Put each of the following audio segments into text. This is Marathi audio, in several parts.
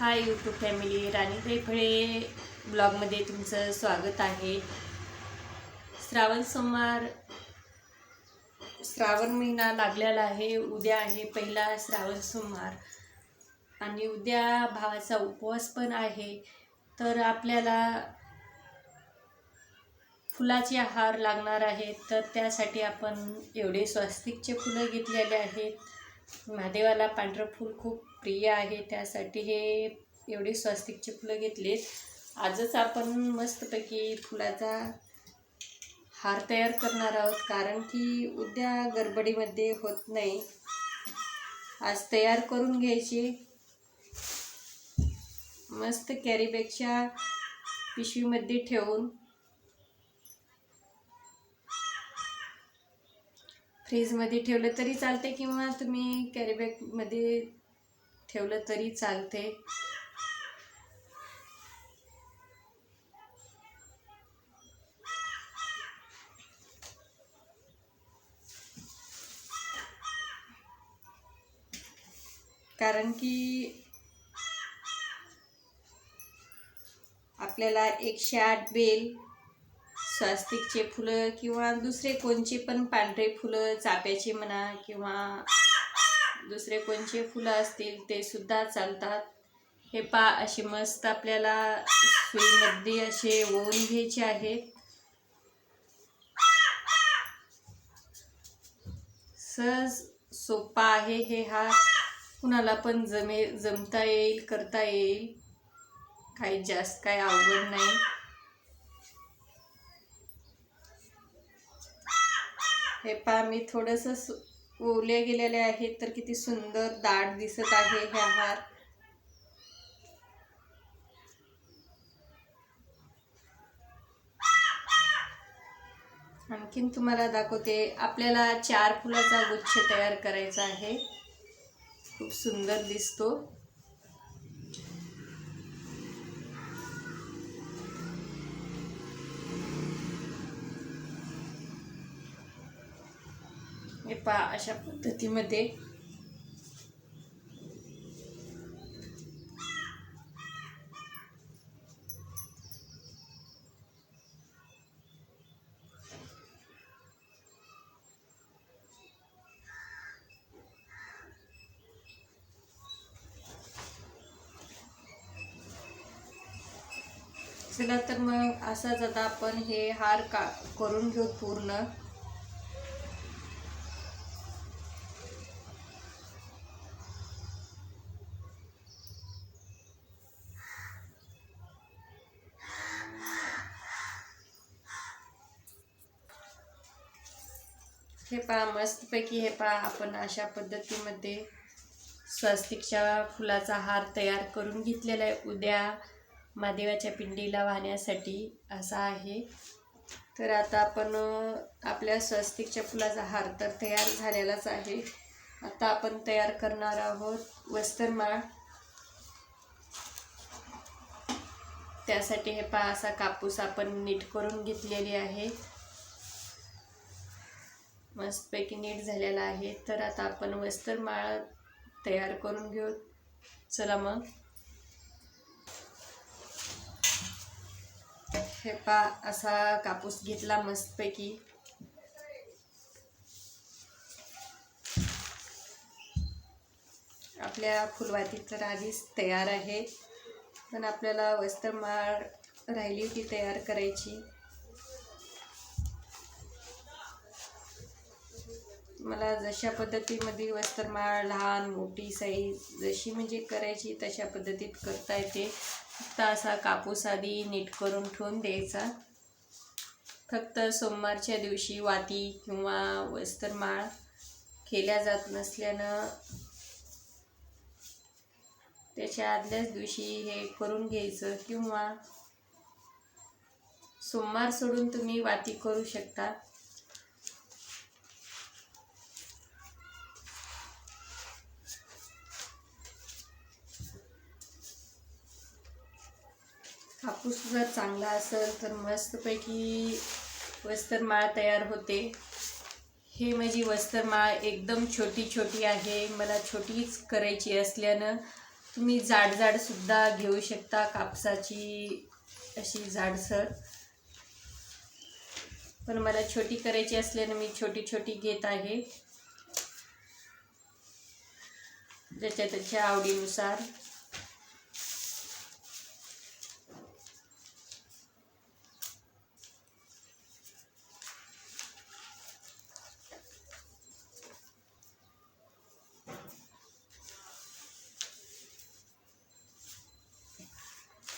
हाय यूट्यूब फॅमिली राणी फळे ब्लॉगमध्ये तुमचं स्वागत आहे. श्रावण सोमवार श्रावण महिना लागलेला आहे. उद्या आहे पहिला श्रावण सोमवार. आणि उद्या भावाचा उपवास पण आहे. तर आपल्याला फुलाचे हार लागणार आहेत तर त्यासाठी आपण एवढे स्वस्तिकचे फुलं घेतलेले आहेत. महादेवाला पांढरं फूल खूप प्रिय आहे त्यासाठी हे एवढे स्वस्तिकचे फुलं घेतलेत. आजच आपण मस्तपैकी फुलाचा हार तयार करणार आहोत कारण की उद्या गडबडीमध्ये होत नाही. आज तयार करून घ्यायचे. मस्त कॅरीबॅगच्या पिशवीमध्ये ठेवून फ्रीजमध्ये ठेवलं तरी चालते किंवा तुम्ही कॅरीबॅगमध्ये ठेवलं तरी चालते कारण की आपल्याला एकशे आठ बेल स्वास्तिकचे फुलं किंवा दुसरे कोणचे पण पांढरे फुलं चाप्याचे म्हणा किंवा दुसरे कोणचे फुलं असतील ते सुद्धा चालतात. हे पा असे मस्त आपल्याला सुईमध्ये असे ओवून घ्यायचे आहेत. सहज सोपा आहे हे हा कुणाला पण जमे जमता येईल करता येईल. काही जास्त काही अवघड नाही. हे पहा मी थोडंसं सु गेलेले आहेत तर किती सुंदर दाट दिसत आहे हे हार. आणखीन तुम्हाला दाखवते आपल्याला चार फुलाचा गुच्छ तयार करायचा आहे. खूप सुंदर दिसतो. पहा अशा पद्धतीमध्ये चला तर मग असाच आता आपण हे हार का करून घेऊ पूर्ण हे पहा मस्तपैकी हे पहा आपण अशा पद्धतीमध्ये स्वस्तिकच्या फुलाचा हार तयार करून घेतलेला आहे. उद्या महादेवाच्या पिंडीला वाहण्यासाठी असा आहे. तर आता आपण आपल्या स्वस्तिकच्या फुलाचा हार तर तयार झालेलाच आहे. आता आपण तयार करणार आहोत वस्त्रमाळ. त्यासाठी हे पहा असा कापूस आपण नीट करून घेतलेली आहे. मस्तपैकी नीट झालेला आहे. तर आता आपण वस्त्रमाळ तयार करून घेऊ. चला मग. हे पा असा कापूस घेतला मस्तपैकी. आपल्या फुलवाती तर आधीच तयार आहे. पण आपल्याला वस्त्रमाळ राहिली होती तयार करायची. मला जशा पद्धतीमध्ये वस्त्रमाळ लहान मोठी साईज जशी म्हणजे करायची तशा पद्धतीत करता येते. फक्त असा कापूस आधी नीट करून ठेवून द्यायचा. फक्त सोमवारच्या दिवशी वाती किंवा वस्त्रमाळ केल्या जात नसल्यानं त्याच्या आदल्याच दिवशी हे करून घ्यायचं किंवा सोमवार सोडून तुम्ही वाती करू शकता कापूस जर चांगला असेल तर मस्तपैकी वस्त्रमाळ तयार होते. हे माझी वस्त्रमाळ एकदम छोटी छोटी आहे. मला छोटीच करायची असल्यानं तुम्ही जाड जाडसुद्धा घेऊ शकता कापसाची अशी जाडसर. पण मला छोटी करायची असल्यानं मी छोटी छोटी घेत आहे. ज्याच्या त्याच्या आवडीनुसार.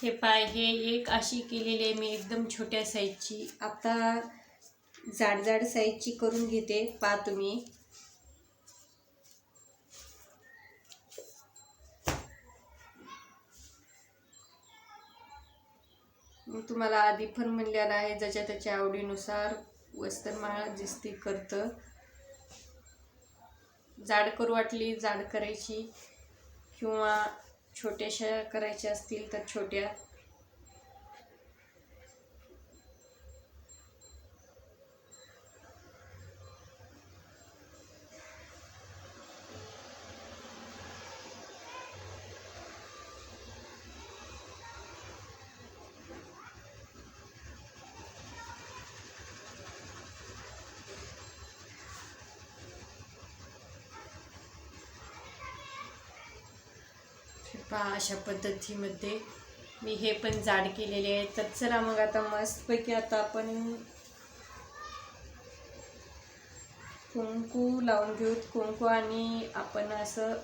हे पाय हे एक अशी केलेली आहे मी एकदम छोट्या साईजची आता जाड जाड साईजची करून घेते. पा तुम्ही. मी तुम्हाला आधी पण म्हणलेलं आहे ज्याच्या त्याच्या आवडीनुसार वस्त्रमाळ दिसती करतं. जाड करू वाटली जाड करायची. किंवा छोट्याशा करायच्या असतील तर छोट्या पहा अशा पद्धतीमध्ये मी हे पण जाड केलेले आहे? तर चला मग आता मस्तपैकी आता आपण कुंकू लावून घेऊ. कुंकू आणि आपण असं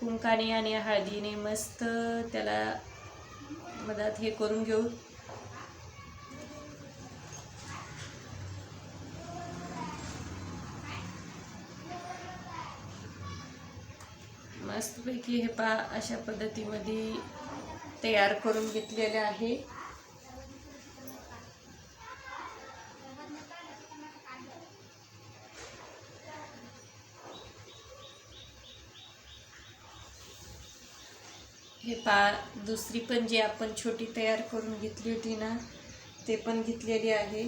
कुंकाने आणि हळदीने मस्त त्याला मधात हे करून घेऊ. मस्तपैकी हे पा अशा पद्धतीमध्ये तयार करून घेतलेले आहे. हे पा दुसरी पण जी आपण छोटी तयार करून घेतली होती ना ते पण घेतलेली आहे.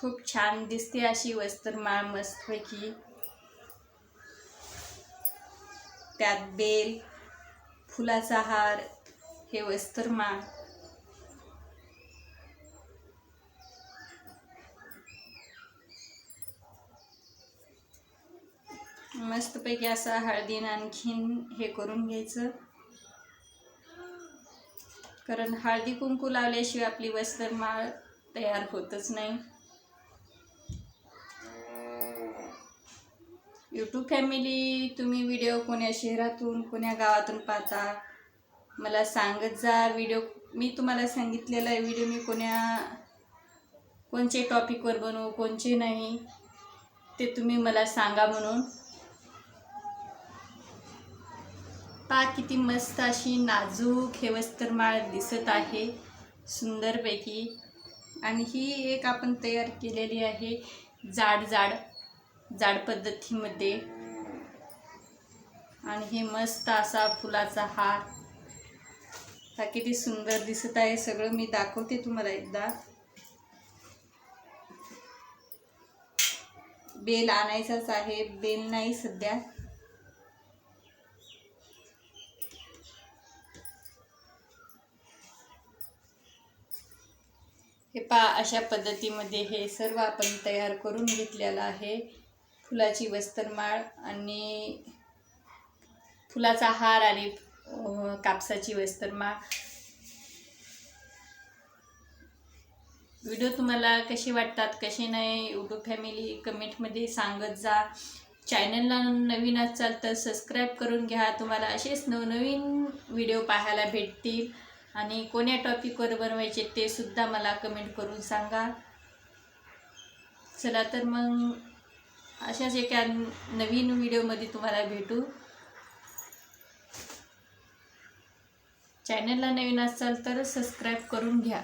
खूप छान दिसते अशी वस्त्रमाळ मस्तपैकी. त्यात बेल फुलाचा हार हे वस्त्रमाळ मस्तपैकी असं हळदीनं आणखीन हे करून घ्यायचं. कारण हळदी कुंकू लावल्याशिवाय आपली वस्त्रमाळ तयार होतच नाही. यूट्यूब फॅमिली तुम्ही व्हिडिओ कोण्या शहरातून कोण्या गावातून पाहता? मला सांगत जा व्हिडिओ मी तुम्हाला सांगितलेला आहे व्हिडिओ मी कोण्या कोणचे टॉपिकवर बनवू कोणचे नाही ते तुम्ही मला सांगा म्हणून. पा किती मस्त अशी नाजूक हे वस्त्रमाळ दिसत आहे सुंदरपैकी. आणि ही एक आपण तयार केलेली आहे जाड जाड जाड पद्धतीमध्ये. आणि हे मस्त असा फुलाचा हार. हा किती सुंदर दिसत आहे. सगळं मी दाखवते तुम्हाला एकदा. बेल आणायचाच आहे. बेल नाही सध्या. हे पा अशा पद्धतीमध्ये हे सर्व आपण तयार करून घेतलेलं आहे. फुलाची वस्त्रमाळ आणि फुलाचा हार आणि कापसाची वस्त्रमाळ. व्हिडिओ तुम्हाला कसे वाटतात कसे नाही यूट्यूब फॅमिली कमेंटमध्ये सांगत जा. चॅनलला नवीन असाल तर सबस्क्राईब करून घ्या. तुम्हाला असेच नवनवीन व्हिडिओ पाहायला भेटतील. आणि कोण्या टॉपिकवर बनवायचे ते सुद्धा मला कमेंट करून सांगा. चला तर मग अशाच एका नवीन व्हिडिओमध्ये तुम्हाला भेटू. चॅनलला नवीन असाल तर सबस्क्राईब करून घ्या.